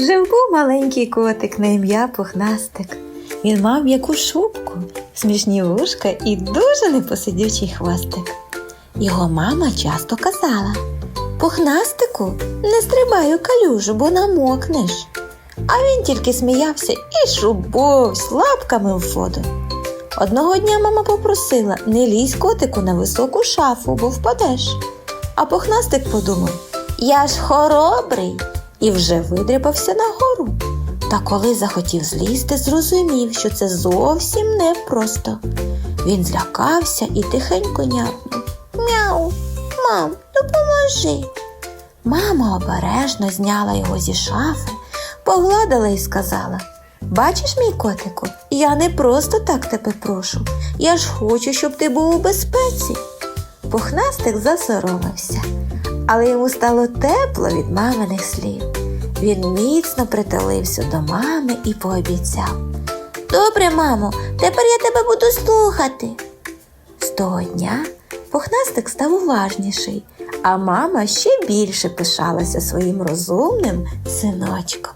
Жив був маленький котик на ім'я Пухнастик. Він мав м'яку шубку, смішні вушка і дуже непосидючий хвостик. Його мама часто казала: Пухнастику, не стрибай у калюжу, бо намокнеш. А він тільки сміявся і шубовсь лапками в воду. Одного дня мама попросила не лізь котику на високу шафу, бо впадеш. А пухнастик подумав: я ж хоробрий і вже видряпався нагору. Та коли захотів злізти, зрозумів, що це зовсім непросто. Він злякався і тихенько нявкнув. Мяу, мам, допоможи. Мама обережно зняла його зі шафи, погладила і сказала: Бачиш, мій котику, я не просто так тебе прошу. Я ж хочу, щоб ти був у безпеці. Пухнастик засоромився, але йому стало тепло від маминих слів. Він міцно притулився до мами і пообіцяв. Добре, мамо, тепер я тебе буду слухати. З того дня пухнастик став уважніший, а мама ще більше пишалася своїм розумним синочком.